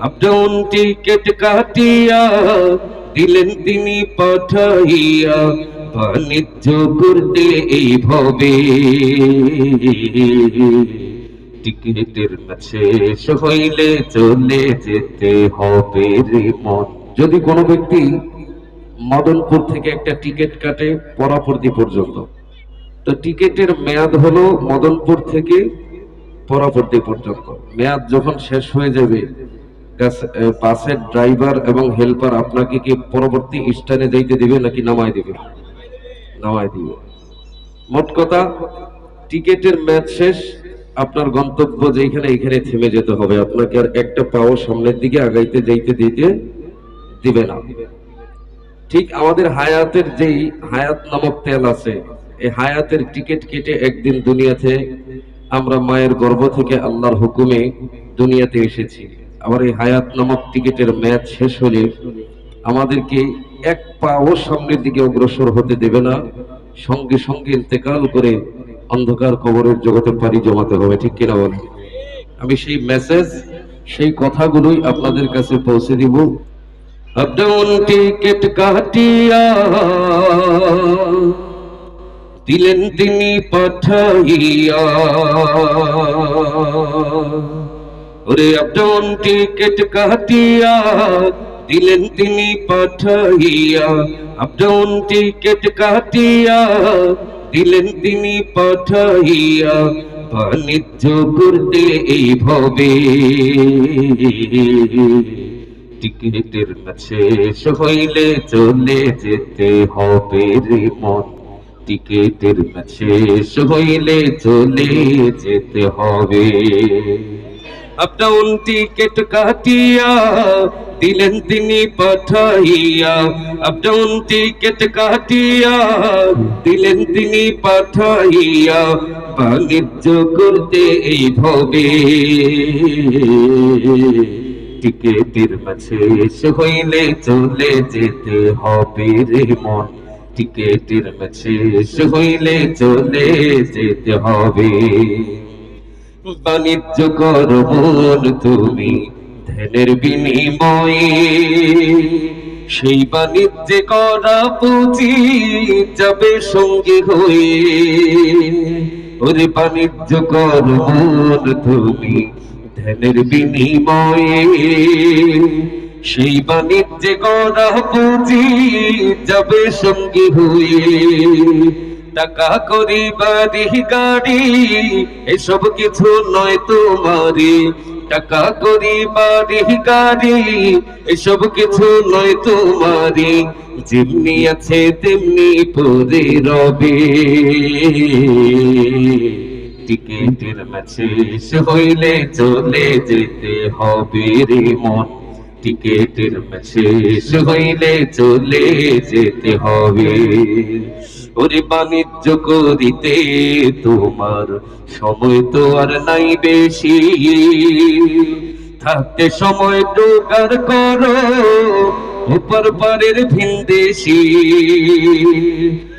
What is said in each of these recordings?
Up down ticket কাটিয়া দিলেন তিনি পাঠাইয়া বাণিজ্য করতে এই ভবে। টিকেটের হইলে চলে যেতে হবে রে মন। যদি কোনো ব্যক্তি মদনপুর থেকে একটা টিকিট কাটে পরাপর্দি পর্যন্ত, তো টিকিটের মেয়াদ হলো মদনপুর থেকে পরাপর্দি পর্যন্ত। মেয়াদ যখন শেষ হয়ে যাবে বাসের ড্রাইভার এবং হেল্পার আপনাকে কি পরবর্তী স্থানে যাইতে দিবে নাকি নামায় দিবে? নামায় দিবে। মোট কথা, টিকেটের ম্যাচ শেষ, আপনার গন্তব্য যেখানে এখানে থেমে যেতে হবে। আপনাকে আর একটা পাও সামনের দিকে আগাইতে যাইতে দিতে দিবে না। ঠিক আমাদের হায়াতের যেই হায়াত নামক তেল আছে, এই হায়াতের টিকিট কেটে একদিন দুনিয়াতে আমরা মায়ের গর্ভ থেকে আল্লাহর হুকুমে দুনিয়াতে এসেছি। আবার এই হায়াত নামক টিকিটের ম্যাচ শেষ হলে আমাদেরকে এক পাও সামনের দিকে অগ্রসর হতে দেবে না। সঙ্গে সঙ্গে ইন্তেকাল করে অন্ধকার কবরের জগতে পাড়ি জমাতে হবে, ঠিক কিনা বলেন? আমি সেই মেসেজ সেই কথাগুলোই আপনাদের কাছে পৌঁছে দিব। টিকিট কাটিয়া, দিলেন তিনি পাঠাইয়া। ওরে আপডাউন টিকিট কাটিয়া দিলেন তিনি পাঠাইয়া। আপডাউন টিকিট কাটিয়া দিলেন তিনি পাঠাইয়া। বাণিজ্য করতে এই ভবে টিকিটের শেষ হইলে চলে যেতে হবে রে মন। টিকিটের শেষ হইলে চলে যেতে হবে। আপডাউন টিকিট কাটিয়া দিলেন তিনি পাঠাইয়া আপডাউন টিকিট কাটিয়া দিলেন তিনি পাঠাইয়া বাণিজ্য করতে এই ভবে টিকেটের শেষ হইলে চলে যেতে হবে রে মন টিকেটের শেষ হইলে চলে যেতে হবে বাণিজ্য কর মন তুমি, ধ্যানের বিনিময়ে। সেই বাণিজ্যে করা পুঁজি যাবে সঙ্গে হয়ে। ওরে বাণিজ্য কর মন তুমি, ধ্যানের বিনিময়ে। সেই বাণিজ্যে গড়া পুঁজি যাবে সঙ্গী হয়ে। টাকা করি বাড়ি গাড়ি, এসব কিছু নয় তোমারি টাকা করি বাড়ি গাড়ি, এসব কিছু নয় তোমারি যেমনি আছে তেমনি পরে রবে। টিকেটের শেষ হইলে চলে যেতে হবে রে মন। টিকেটের শেষ হইলে চলে যেতে হবে। ওরে বাণিজ্য করিতে তোমার সময় তো আর নাই বেশি। থাকতে সময় জোগাড় করো উপর পারের ভিনদেশি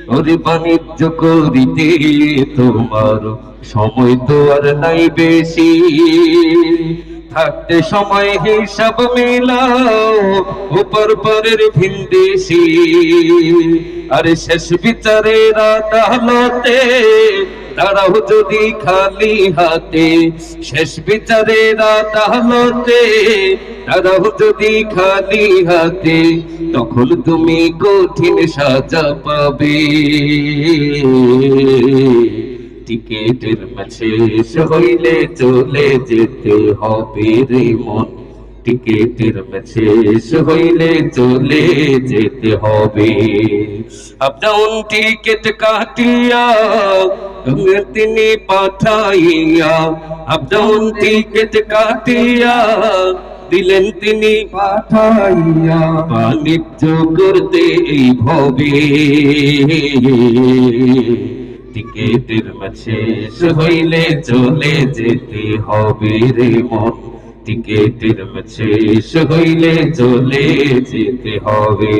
ওরে বাণিজ্য করিতে তোমার সময় তো আর নাই বেশি। থাকতে সময় হিসাব মেলাও উপর পরের ভিনদেশি। আরে শেষ বিচারের আদালতে দাঁড়াও যদি খালি হাতে। শেষ বিচারের আদালতে দাঁড়াও যদি খালি হাতে, তখন তুমি কঠিন সাজা পাবে। টিকেটের শেষ হইলে চলে যেতে হবে রে মন। টিকেটের শেষ হইলে চলে যেতে হবে। আপডাউন টিকেট কাটিয়া তিনি পাঠাইয়া আপডাউন টিকেট কাটিয়া, দিলেন তিনি পাঠাইয়া বাণিজ্য করতে এই ভবে। টিকেটের শেষ হইলে চলে যেতে হবে রে মন। টিকেটের শেষ হইলে চলে যেতে হবে।